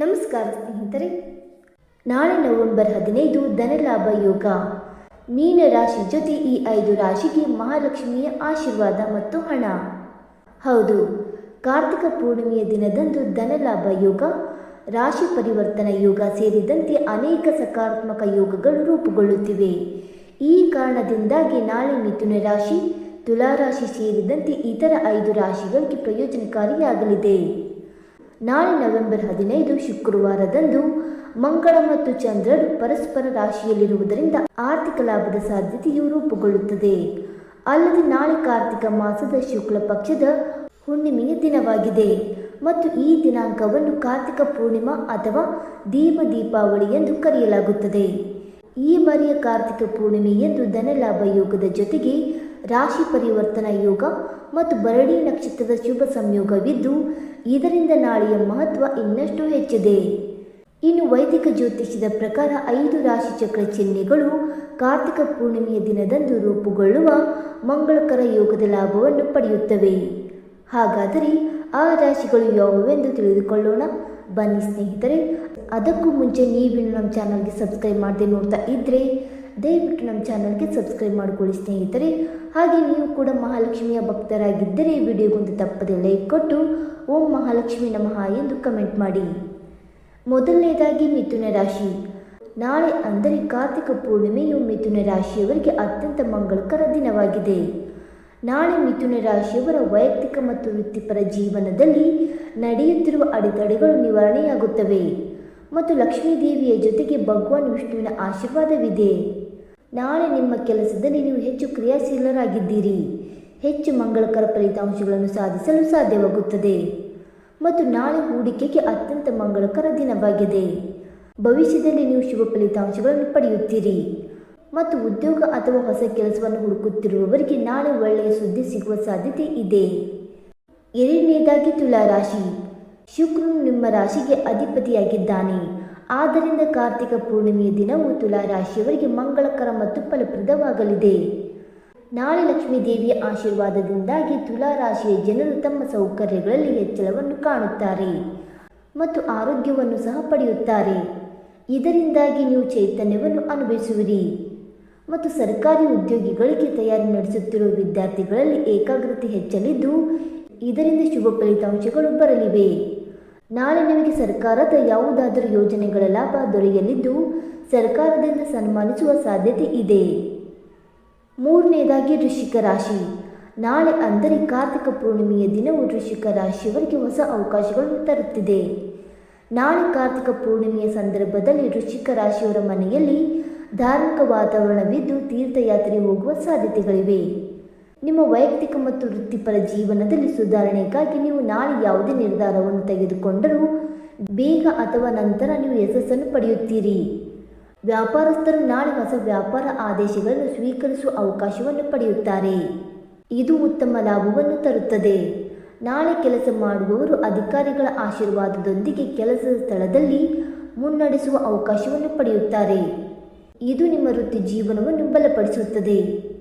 ನಮಸ್ಕಾರ ಸ್ನೇಹಿತರೆ. ನಾಳೆ ನವೆಂಬರ್ ಹದಿನೈದು ಧನಲಾಭ ಯೋಗ. ಮೀನ ರಾಶಿ ಜೊತೆ ಈ ಐದು ರಾಶಿಗೆ ಮಹಾಲಕ್ಷ್ಮಿಯ ಆಶೀರ್ವಾದ ಮತ್ತು ಹಣ. ಹೌದು, ಕಾರ್ತಿಕ ಪೂರ್ಣಿಮೆಯ ದಿನದಂದು ಧನಲಾಭ ಯೋಗ, ರಾಶಿ ಪರಿವರ್ತನ ಯೋಗ ಸೇರಿದಂತೆ ಅನೇಕ ಸಕಾರಾತ್ಮಕ ಯೋಗಗಳು ರೂಪುಗೊಳ್ಳುತ್ತಿವೆ. ಈ ಕಾರಣದಿಂದಾಗಿ ನಾಳೆ ಮಿಥುನ ರಾಶಿ, ತುಲಾರಾಶಿ ಸೇರಿದಂತೆ ಇತರ ಐದು ರಾಶಿಗಳಿಗೆ ಪ್ರಯೋಜನಕಾರಿಯಾಗಲಿದೆ. ನಾಳೆ ನವೆಂಬರ್ ಹದಿನೈದು ಶುಕ್ರವಾರದಂದು ಮಂಗಳ ಮತ್ತು ಚಂದ್ರರು ಪರಸ್ಪರ ರಾಶಿಯಲ್ಲಿರುವುದರಿಂದ ಆರ್ಥಿಕ ಲಾಭದ ಸಾಧ್ಯತೆಯು ರೂಪುಗೊಳ್ಳುತ್ತದೆ. ಅಲ್ಲದೆ ನಾಳೆ ಕಾರ್ತಿಕ ಮಾಸದ ಶುಕ್ಲ ಪಕ್ಷದ ಹುಣ್ಣಿಮೆಯ ದಿನವಾಗಿದೆ. ಮತ್ತು ಈ ದಿನಾಂಕವನ್ನು ಕಾರ್ತಿಕ ಪೂರ್ಣಿಮಾ ಅಥವಾ ದೀಪ ದೀಪಾವಳಿ ಎಂದು ಕರೆಯಲಾಗುತ್ತದೆ. ಈ ಬಾರಿಯ ಕಾರ್ತಿಕ ಪೂರ್ಣಿಮೆಯಂದು ಧನಲಾಭ ಯೋಗದ ಜೊತೆಗೆ ರಾಶಿ ಪರಿವರ್ತನಾ ಯೋಗ ಮತ್ತು ಬರಡಿ ನಕ್ಷತ್ರದ ಶುಭ ಸಂಯೋಗವಿದ್ದು, ಇದರಿಂದ ನಾಳೆಯ ಮಹತ್ವ ಇನ್ನಷ್ಟು ಹೆಚ್ಚಿದೆ. ಇನ್ನು ವೈದಿಕ ಜ್ಯೋತಿಷ್ಯದ ಪ್ರಕಾರ ಐದು ರಾಶಿ ಚಕ್ರ ಚಿಹ್ನೆಗಳು ಕಾರ್ತಿಕ ಪೂರ್ಣಿಮೆಯ ದಿನದಂದು ರೂಪುಗೊಳ್ಳುವ ಮಂಗಳಕರ ಯೋಗದ ಲಾಭವನ್ನು ಪಡೆಯುತ್ತವೆ. ಹಾಗಾದರೆ ಆ ರಾಶಿಗಳು ಯಾವುವೆಂದು ತಿಳಿದುಕೊಳ್ಳೋಣ? ಬನ್ನಿ ಸ್ನೇಹಿತರೆ, ಅದಕ್ಕೂ ಮುಂಚೆ ನೀವಿನ್ನು ನಮ್ಮ ಚಾನಲ್ಗೆ ಸಬ್ಸ್ಕ್ರೈಬ್ ಮಾಡದೆ ನೋಡ್ತಾ ಇದ್ದರೆ ದಯವಿಟ್ಟು ನಮ್ಮ ಚಾನಲ್ಗೆ ಸಬ್ಸ್ಕ್ರೈಬ್ ಮಾಡಿಕೊಳ್ಳಿ ಸ್ನೇಹಿತರೆ. ಹಾಗೆ ನೀವು ಕೂಡ ಮಹಾಲಕ್ಷ್ಮಿಯ ಭಕ್ತರಾಗಿದ್ದರೆ ವಿಡಿಯೋಗೊಂದು ತಪ್ಪದೆ ಲೈಕ್ ಕೊಟ್ಟು ಓಂ ಮಹಾಲಕ್ಷ್ಮಿ ನಮಃ ಎಂದು ಕಮೆಂಟ್ ಮಾಡಿ. ಮೊದಲನೇದಾಗಿ ಮಿಥುನ ರಾಶಿ. ನಾಳೆ ಅಂದರೆ ಕಾರ್ತಿಕ ಪೂರ್ಣಿಮೆಯು ಮಿಥುನ ರಾಶಿಯವರಿಗೆ ಅತ್ಯಂತ ಮಂಗಳಕರ ದಿನವಾಗಿದೆ. ನಾಳೆ ಮಿಥುನ ರಾಶಿಯವರ ವೈಯಕ್ತಿಕ ಮತ್ತು ವೃತ್ತಿಪರ ಜೀವನದಲ್ಲಿ ನಡೆಯುತ್ತಿರುವ ಅಡೆತಡೆಗಳು ನಿವಾರಣೆಯಾಗುತ್ತವೆ. ಮತ್ತು ಲಕ್ಷ್ಮೀ ದೇವಿಯ ಜೊತೆಗೆ ಭಗವಾನ್ ವಿಷ್ಣುವಿನ ಆಶೀರ್ವಾದವಿದೆ. ನಾಳೆ ನಿಮ್ಮ ಕೆಲಸದಲ್ಲಿ ನೀವು ಹೆಚ್ಚು ಕ್ರಿಯಾಶೀಲರಾಗಿದ್ದೀರಿ. ಹೆಚ್ಚು ಮಂಗಳಕರ ಫಲಿತಾಂಶಗಳನ್ನು ಸಾಧಿಸಲು ಸಾಧ್ಯವಾಗುತ್ತದೆ. ಮತ್ತು ನಾಳೆ ಹೂಡಿಕೆಗೆ ಅತ್ಯಂತ ಮಂಗಳಕರ ದಿನವಾಗಿದೆ. ಭವಿಷ್ಯದಲ್ಲಿ ನೀವು ಶುಭ ಫಲಿತಾಂಶಗಳನ್ನು ಪಡೆಯುತ್ತೀರಿ. ಮತ್ತು ಉದ್ಯೋಗ ಅಥವಾ ಹೊಸ ಕೆಲಸವನ್ನು ಹುಡುಕುತ್ತಿರುವವರಿಗೆ ನಾಳೆ ಒಳ್ಳೆಯ ಸುದ್ದಿ ಸಿಗುವ ಸಾಧ್ಯತೆ ಇದೆ. ಎರಡನೇದಾಗಿ ತುಲಾರಾಶಿ. ಶುಕ್ರನು ನಿಮ್ಮ ರಾಶಿಗೆ ಅಧಿಪತಿಯಾಗಿದ್ದಾನೆ. ಆದ್ದರಿಂದ ಕಾರ್ತಿಕ ಪೂರ್ಣಿಮೆಯ ದಿನವು ತುಲಾರಾಶಿಯವರಿಗೆ ಮಂಗಳಕರ ಮತ್ತು ಫಲಪ್ರದವಾಗಲಿದೆ. ನಾಳೆ ಲಕ್ಷ್ಮೀ ದೇವಿಯ ಆಶೀರ್ವಾದದಿಂದಾಗಿ ತುಲಾ ರಾಶಿಯ ಜನರು ತಮ್ಮ ಸೌಕರ್ಯಗಳಲ್ಲಿ ಹೆಚ್ಚಳವನ್ನು ಕಾಣುತ್ತಾರೆ ಮತ್ತು ಆರೋಗ್ಯವನ್ನು ಸಹ ಪಡೆಯುತ್ತಾರೆ. ಇದರಿಂದಾಗಿ ನೀವು ಚೈತನ್ಯವನ್ನು ಅನುಭವಿಸುವಿರಿ. ಮತ್ತು ಸರ್ಕಾರಿ ಉದ್ಯೋಗಿಗಳಿಗೆ ತಯಾರಿ ನಡೆಸುತ್ತಿರುವ ವಿದ್ಯಾರ್ಥಿಗಳಲ್ಲಿ ಏಕಾಗ್ರತೆ ಹೆಚ್ಚಲಿದ್ದು, ಇದರಿಂದ ಶುಭ ಫಲಿತಾಂಶಗಳು ಬರಲಿವೆ. ನಾಳೆ ನಿಮಗೆ ಸರ್ಕಾರದ ಯಾವುದಾದರೂ ಯೋಜನೆಗಳ ಲಾಭ ದೊರೆಯಲಿದ್ದು, ಸರ್ಕಾರದಿಂದ ಸನ್ಮಾನಿಸುವ ಸಾಧ್ಯತೆ ಇದೆ. ಮೂರನೇದಾಗಿ ಋಷಿಕ ರಾಶಿ. ನಾಳೆ ಅಂದರೆ ಕಾರ್ತಿಕ ಪೂರ್ಣಿಮೆಯ ದಿನವು ಋಷಿಕ ರಾಶಿಯವರಿಗೆ ಹೊಸ ಅವಕಾಶಗಳನ್ನು ತರುತ್ತಿದೆ. ನಾಳೆ ಕಾರ್ತಿಕ ಪೂರ್ಣಿಮೆಯ ಸಂದರ್ಭದಲ್ಲಿ ವೃಶ್ಚಿಕ ರಾಶಿಯವರ ಮನೆಯಲ್ಲಿ ಧಾರ್ಮಿಕ ವಾತಾವರಣವಿದ್ದು ತೀರ್ಥಯಾತ್ರೆ ಹೋಗುವ ಸಾಧ್ಯತೆಗಳಿವೆ. ನಿಮ್ಮ ವೈಯಕ್ತಿಕ ಮತ್ತು ವೃತ್ತಿಪರ ಜೀವನದಲ್ಲಿ ಸುಧಾರಣೆಗಾಗಿ ನೀವು ನಾಳೆ ಯಾವುದೇ ನಿರ್ಧಾರವನ್ನು ತೆಗೆದುಕೊಂಡರೂ ಬೇಗ ಅಥವಾ ನಂತರ ನೀವು ಯಶಸ್ಸನ್ನು ಪಡೆಯುತ್ತೀರಿ. ವ್ಯಾಪಾರಸ್ಥರು ನಾಳೆ ಹೊಸ ವ್ಯಾಪಾರ ಆದೇಶಗಳನ್ನು ಸ್ವೀಕರಿಸುವ ಅವಕಾಶವನ್ನು ಪಡೆಯುತ್ತಾರೆ. ಇದು ಉತ್ತಮ ಲಾಭವನ್ನು ತರುತ್ತದೆ. ನಾಳೆ ಕೆಲಸ ಮಾಡುವವರು ಅಧಿಕಾರಿಗಳ ಆಶೀರ್ವಾದದೊಂದಿಗೆ ಕೆಲಸದ ಸ್ಥಳದಲ್ಲಿ ಮುನ್ನಡೆಸುವ ಅವಕಾಶವನ್ನು ಪಡೆಯುತ್ತಾರೆ. ಇದು ನಿಮ್ಮ ವೃತ್ತಿ ಜೀವನವನ್ನು ಬಲಪಡಿಸುತ್ತದೆ.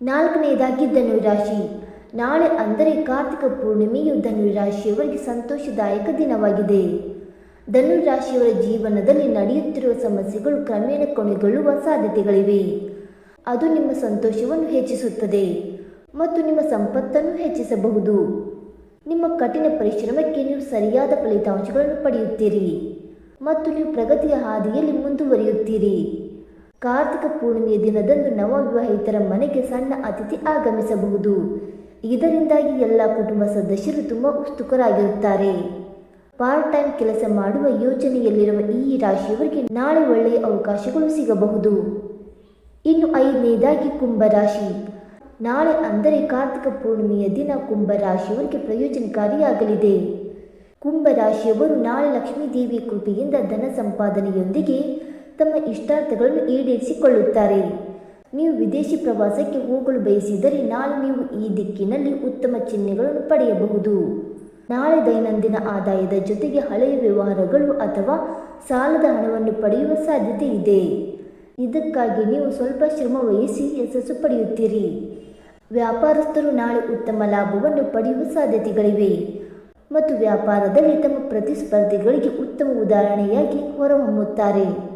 ನಾಲ್ಕನೆಯದಾಗಿ ಧನುರಾಶಿ. ನಾಳೆ ಅಂದರೆ ಕಾರ್ತಿಕ ಪೂರ್ಣಿಮೆಯು ಧನುರಾಶಿಯವರಿಗೆ ಸಂತೋಷದಾಯಕ ದಿನವಾಗಿದೆ. ಧನುರಾಶಿಯವರ ಜೀವನದಲ್ಲಿ ನಡೆಯುತ್ತಿರುವ ಸಮಸ್ಯೆಗಳು ಕ್ರಮೇಣ ಕೊನೆಗೊಳ್ಳುವ ಸಾಧ್ಯತೆಗಳಿವೆ. ಅದು ನಿಮ್ಮ ಸಂತೋಷವನ್ನು ಹೆಚ್ಚಿಸುತ್ತದೆ ಮತ್ತು ನಿಮ್ಮ ಸಂಪತ್ತನ್ನು ಹೆಚ್ಚಿಸಬಹುದು. ನಿಮ್ಮ ಕಠಿಣ ಪರಿಶ್ರಮಕ್ಕೆ ನೀವು ಸರಿಯಾದ ಫಲಿತಾಂಶಗಳನ್ನು ಪಡೆಯುತ್ತೀರಿ ಮತ್ತು ನೀವು ಪ್ರಗತಿಯ ಹಾದಿಯಲ್ಲಿ ಮುಂದುವರಿಯುತ್ತೀರಿ. ಕಾರ್ತಿಕ ಪೂರ್ಣಿಮೆಯ ದಿನದಂದು ನವವಿವಾಹಿತರ ಮನೆಗೆ ಸಣ್ಣ ಅತಿಥಿ ಆಗಮಿಸಬಹುದು. ಇದರಿಂದಾಗಿ ಎಲ್ಲ ಕುಟುಂಬ ಸದಸ್ಯರು ತುಂಬ ಉತ್ಸುಕರಾಗಿರುತ್ತಾರೆ. ಪಾರ್ಟ್ ಟೈಮ್ ಕೆಲಸ ಮಾಡುವ ಯೋಜನೆಯಲ್ಲಿರುವ ಈ ರಾಶಿಯವರಿಗೆ ನಾಳೆ ಒಳ್ಳೆಯ ಅವಕಾಶಗಳು ಸಿಗಬಹುದು. ಇನ್ನು ಐದನೇದಾಗಿ ಕುಂಭರಾಶಿ ನಾಳೆ ಅಂದರೆ ಕಾರ್ತಿಕ ಪೂರ್ಣಿಮೆಯ ದಿನ ಕುಂಭರಾಶಿಯವರಿಗೆ ಪ್ರಯೋಜನಕಾರಿಯಾಗಲಿದೆ. ಕುಂಭರಾಶಿಯವರು ನಾಳೆ ಲಕ್ಷ್ಮೀ ದೇವಿ ಕೃಪೆಯಿಂದ ಧನ ಸಂಪಾದನೆಯೊಂದಿಗೆ ತಮ್ಮ ಇಷ್ಟಾರ್ಥಗಳನ್ನು ಈಡೇರಿಸಿಕೊಳ್ಳುತ್ತಾರೆ. ನೀವು ವಿದೇಶಿ ಪ್ರವಾಸಕ್ಕೆ ಹೋಗಲು ಬಯಸಿದರೆ ನಾಳೆ ನೀವು ಈ ದಿಕ್ಕಿನಲ್ಲಿ ಉತ್ತಮ ಚಿಹ್ನೆಗಳನ್ನು ಪಡೆಯಬಹುದು. ನಾಳೆ ದೈನಂದಿನ ಆದಾಯದ ಜೊತೆಗೆ ಹಳೆಯ ವ್ಯವಹಾರಗಳು ಅಥವಾ ಸಾಲದ ಹಣವನ್ನು ಪಡೆಯುವ ಸಾಧ್ಯತೆ ಇದೆ. ಇದಕ್ಕಾಗಿ ನೀವು ಸ್ವಲ್ಪ ಶ್ರಮ ವಹಿಸಿ ಯಶಸ್ಸು ಪಡೆಯುತ್ತೀರಿ. ವ್ಯಾಪಾರಸ್ಥರು ನಾಳೆ ಉತ್ತಮ ಲಾಭವನ್ನು ಪಡೆಯುವ ಸಾಧ್ಯತೆಗಳಿವೆ. ಮತ್ತು ವ್ಯಾಪಾರದಲ್ಲಿ ತಮ್ಮ ಪ್ರತಿಸ್ಪರ್ಧಿಗಳಿಗೆ ಉತ್ತಮ ಉದಾಹರಣೆಯಾಗಿ ಹೊರಹೊಮ್ಮುತ್ತಾರೆ.